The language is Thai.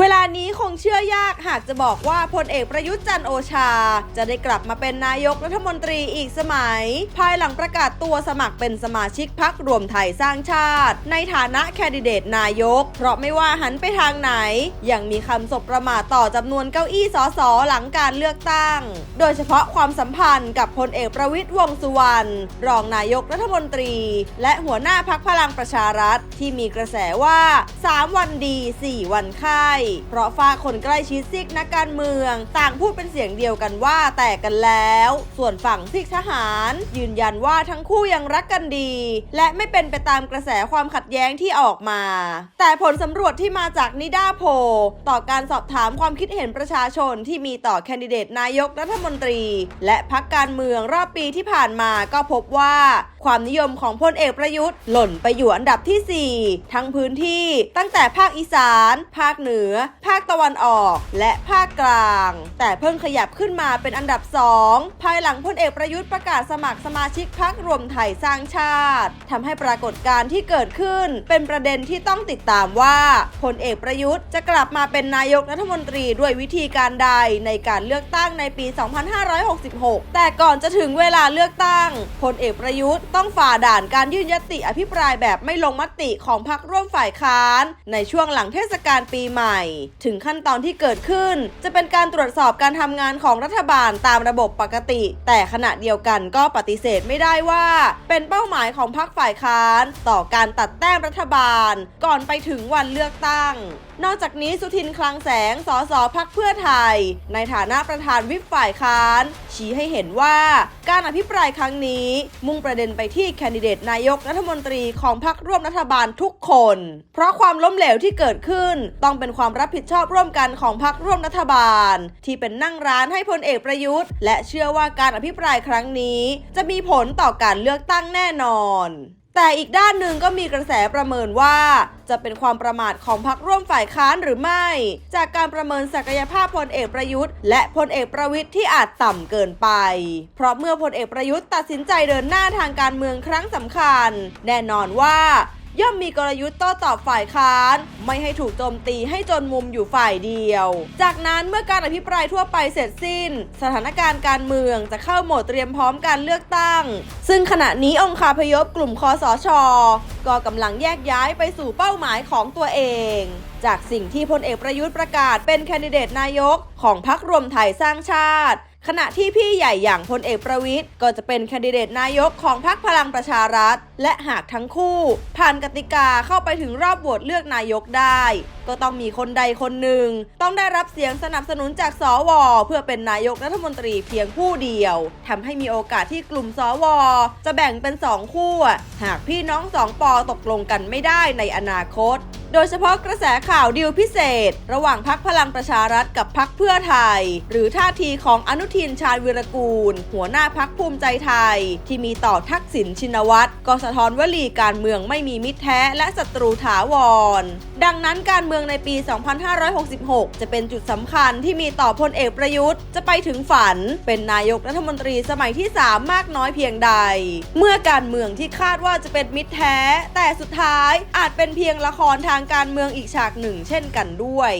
เวลานี้คงเชื่อยากหากจะบอกว่าพลเอกประยุทธ์จันโอชา จะได้กลับมาเป็นนายกรัฐมนตรีอีกสมัย ภายหลังประกาศตัวสมัครเป็นสมาชิกพักรวมไทยสร้างชาติ ในฐานะแคนดิเดตนายก เพราะไม่ว่าหันไปทางไหน ยังมีคำสบประมาทต่อจำนวนเก้าอี้สสหลังการเลือกตั้ง โดยเฉพาะความสัมพันธ์กับพลเอกประวิตยวงษ์สุวรรณรองนายกรัฐมนตรี และหัวหน้าพักพลังประชารัฐที่มีกระแสว่า 3 วันดี 4 วันไข้เพราะฝ้าคนใกล้ชิดซิกนักการเมือง ต่างพูดเป็นเสียงเดียวกันว่าแตกกันแล้ว ส่วนฝั่งซิกทหาร ยืนยันว่าทั้งคู่ยังรักกันดี และไม่เป็นไปตามกระแสความขัดแย้งที่ออกมา แต่ผลสำรวจที่มาจากนิดาโพต่อการสอบถามความคิดเห็นประชาชนที่มีต่อแคนดิเดตนายกรัฐมนตรี และพักการเมืองรอบปีที่ผ่านมาก็พบว่าความนิยมของพลเอกประยุทธ์หล่นไปอยู่อันดับทีสี่ 4 ทั้งพื้นที่ตั้งแต่ภาคอีสาน ภาคเหนือ ภาคตะวันออก และภาคกลาง แต่เพิ่งขยับขึ้นมาเป็นอันดับ 2 ภายหลังพลเอกประยุทธ์ประกาศสมัครสมาชิกพักรวมไทยสร้างชาติทำให้ปรากฏการณ์ที่เกิดขึ้น เป็นประเด็นที่ต้องติดตามว่าพลเอกประยุทธ์จะกลับมาเป็นนายกรัฐมนตรีด้วยวิธีการใดในการเลือกตั้งในปี 2566 แต่ก่อนจะถึงเวลาเลือกตั้งพลเอกประยุทธ์ต้องฝ่าด่านการยื่นยติอภิปรายแบบไม่ลงมติของพรรคร่วมฝ่ายค้าน ในช่วงหลังเทศกาลปีใหม่ ถึงขั้นตอนที่เกิดขึ้น จะเป็นการตรวจสอบการทำงานของรัฐบาลตามระบบปกติ แต่ขณะเดียวกันก็ปฏิเสธไม่ได้ว่า เป็นเป้าหมายของพรรคฝ่ายค้าน ต่อการตัดแต้มรัฐบาล ก่อนไปถึงวันเลือกตั้ง นอกจากนี้สุทินคลังแสง สสพักเพื่อไทย ในฐานะประธานวิปฝ่ายค้าน ชี้ให้เห็นว่าการอภิปรายครั้งนี้ มุ่งประเด็นไปที่แคนดิเดตนายกรัฐมนตรีของพรรคร่วมรัฐบาลทุกคน เพราะความล้มเหลวที่เกิดขึ้น ต้องเป็นความรับผิดชอบร่วมกันของพรรคร่วมรัฐบาล ที่เป็นนั่งร้านให้พลเอกประยุทธ์ และเชื่อว่าการอภิปรายครั้งนี้ จะมีผลต่อการเลือกตั้งแน่นอน แต่อีกด้านหนึ่งก็มีกระแสประเมินว่า จะเป็นความประมาทของพรรคร่วมฝ่ายค้านหรือไม่ จากการประเมินศักยภาพพลเอกประยุทธ์ และพลเอกประวิทย์ที่อาจต่ำเกินไป เพราะเมื่อพลเอกประยุทธ์ตัดสินใจเดินหน้าทางการเมืองครั้งสำคัญ แน่นอนว่า ย่อมมีกลยุทธ์โต้ตอบฝ่ายค้าน ไม่ให้ถูกโจมตีให้จนมุมอยู่ฝ่ายเดียว จากนั้นเมื่อการอภิปรายทั่วไปเสร็จสิ้น สถานการณ์การเมืองจะเข้าโหมดเตรียมพร้อมการเลือกตั้ง ซึ่งขณะนี้องค์คาพยพกลุ่มคอสช ก็กำลังแยกย้ายไปสู่เป้าหมายของตัวเอง จากสิ่งที่พลเอกประยุทธ์ประกาศเป็นแคนดิเดตนายกของพรรครวมไทยสร้างชาติ ขณะที่พี่ใหญ่อย่างพลเอกประวิทย์ก็จะเป็นแคนดิเดตนายกของพรรคพลังประชารัฐ และหากทั้งคู่ ผ่านกติกาเข้าไปถึงรอบโหวตเลือกนายกได้ ก็ต้องมีคนใดคนหนึ่ง ต้องได้รับเสียงสนับสนุนจากสวเพื่อเป็นนายกรัฐมนตรีเพียงผู้เดียวทำให้มีโอกาสที่กลุ่มสวจะแบ่งเป็นสองคู่หากพี่น้องสองปอตกลงกันไม่ได้ในอนาคต โดยเฉพาะกระแสข่าวดีลพิเศษ ระหว่างพักพลังประชารัฐกับพักเพื่อไทย หรือท่าทีของอนุทินชาญวิรกูล หัวหน้าพักภูมิใจไทย ที่มีต่อทักษิณชินวัตรก็สะท้อนวลีการเมืองไม่มีมิตรแท้และศัตรูถาวร ดังนั้นการเมืองในปี 2566 จะเป็นจุดสำคัญที่มีต่อพลเอกประยุทธ์ จะไปถึงฝัน เป็นนายกรัฐมนตรีสมัยที่ 3 มากน้อยเพียงใด เมื่อการเมืองที่คาดว่าจะเป็นมิตรแท้ แต่สุดท้ายอาจเป็นเพียงละครทางางการเมืองอีกฉากหนึ่งเช่นกันด้วย